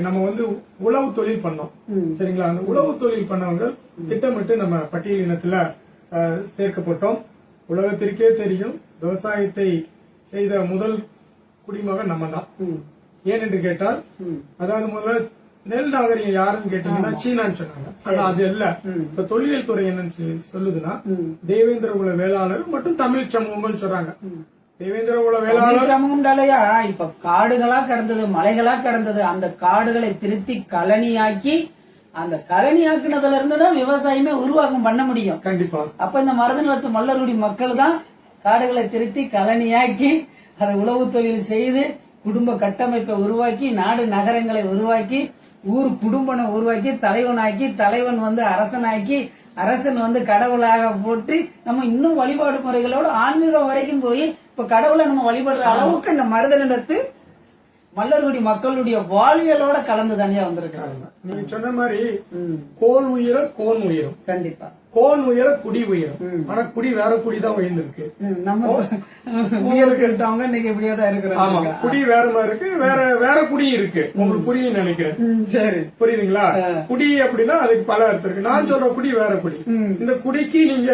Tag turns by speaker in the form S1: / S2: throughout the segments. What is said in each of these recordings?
S1: நம்ம வந்து உழவு தொழில் பண்ணோம். சரிங்களா? அந்த உழவு தொழில் பண்ணவங்க திட்டமிட்டு நம்ம பட்டியலினத்துல அஹ், சேர்க்கப்பட்டோம். உலகத்திற்கே தெரியும் விவசாயத்தை செய்த முதல் குடிமகன் நம்ம தான் ஏன் என்று கேட்டால் அதாவது முதல்ல நெல் நாகரிகம் யாருன்னு கேட்டீங்கன்னா சீனான்னு சொன்னாங்க. ஆனா அது இல்ல. இப்ப தொல்லியல் துறை என்னன்னு சொல்லி சொல்லுதுன்னா தேவேந்திர குல வேளாளர் மற்றும் தமிழ் சமூகம்னு சொல்றாங்க.
S2: சமூகம்டாலயா இப்ப காடுகளா கிடந்தது மலைகளா கிடந்தது அந்த காடுகளை திருத்தி கழனியாக்கி அந்த கழனியாக்குனதுல இருந்து தான் விவசாயமே உருவாக்கம் பண்ண முடியும்.
S1: கண்டிப்பா.
S2: அப்ப இந்த மருத நிலத்து மல்லருடி மக்கள் தான் காடுகளை திருத்தி கழனியாக்கி அதை உழவு தொழில் செய்து குடும்ப கட்டமைப்பை உருவாக்கி நாடு நகரங்களை உருவாக்கி ஊர் குடும்பனை உருவாக்கி தலைவனாக்கி தலைவன் வந்து அரசனாக்கி அரசன் வந்து கடவுளாக போற்றி நம்ம இன்னும் வழிபாடு முறைகளோட ஆன்மீகம் வரைக்கும் போய் இப்ப கடவுளை நம்ம வழிபடுற அளவுக்கு இந்த மருத நிலத்து மல்லர்குடி மக்களுடைய வாழ்வியலோட கலந்து தனியா வந்திருக்காங்க
S1: நீங்க சொன்ன மாதிரி கோல் உயர கோன் உயரும்
S2: கண்டிப்பா.
S1: கோன் உயர குடி உயரும். ஆனா குடி வேற குடி தான் உயர்ந்திருக்கு
S2: நம்ம இன்னைக்கு தான்
S1: ஆமா குடி வேற மாதிரி இருக்கு வேற வேற குடி இருக்கு. உங்களுக்கு புரியும் நினைக்கிறேன்.
S2: சரி.
S1: புரியுதுங்களா? குடி அப்படின்னா அதுக்கு பல அர்த்தம் இருக்கு. நான் சொல்ற குடி வேற குடி. இந்த குடிக்கு நீங்க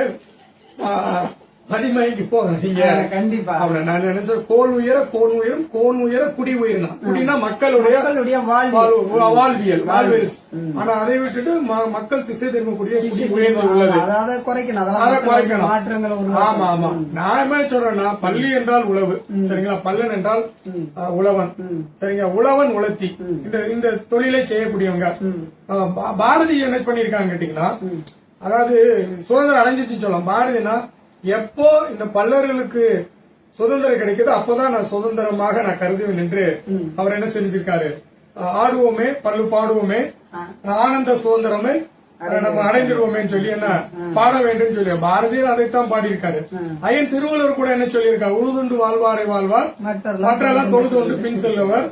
S1: ஆ, மதிமயங்கி போகாதீங்க
S2: கண்டிப்பா.
S1: அவன நான் நினைச்சேன் கோல் உயர கோன் உயரும் கோன் உயர குடி உயரணும் குடினா மக்களுடைய
S2: மக்களுடைய வாழ்வு
S1: வாழ்வு- வாழ்வியல் வாழ்வியல். ஆனா அதை விட்டுட்டு மக்கள் திசை திரும்பக்கூடிய குடி உயர்ந்து உள்ளது. அதை குறைக்கணும்.
S2: மாற்றங்களை
S1: ஆமா ஆமா. நான் என்ன சொல்றேன்னா பள்ளி என்றால் உழவு. சரிங்களா? பல்லன் என்றால் உழவன். சரிங்க உழவன் உழத்தி. இந்த இந்த தொழிலை செய்யக்கூடியவங்க. பாரதி என்ன பண்ணிருக்காங்க கேட்டீங்கன்னா அதாவது சுதந்திரம் அடைஞ்சிச்சு சொல்லலாம். பாரதினா எப்போ இந்த பல்லர்களுக்கு சுதந்திரம் கிடைக்குதோ அப்போதான் நான் சுதந்திரமாக நான் கருதுவேன் என்று அவர் என்ன செஞ்சிருக்காரு? ஆடுவோமே பல்லு பாடுவோமே ஆனந்த சுதந்திரமே அதை நம்ம அடைஞ்சிருவோமேன்னு சொல்லி என்ன பாட வேண்டும் சொல்லி பாரதியார் அதைத்தான் பாடியிருக்காரு. ஐயன் திருவள்ளுவர் கூட என்ன சொல்லியிருக்காரு? உழுதுண்டு வாழ்வாரை வாழ்வார் மற்றெல்லாம் தொழுது வந்து பின் செல்லுவர்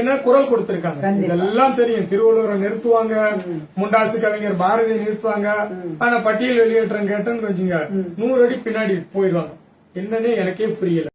S1: என்ன குரல் கொடுத்திருக்காங்க. இதெல்லாம் தெரியும். திருவள்ளுவரை நிறுத்துவாங்க. முண்டாசு கவிஞர் பாரதியை நிறுத்துவாங்க. ஆனா பட்டியல் வெளியேற்றம் கேட்டேன்னு வச்சுங்க நூறு அடி பின்னாடி போயிடுவாங்க. என்னன்னே எனக்கே புரியல.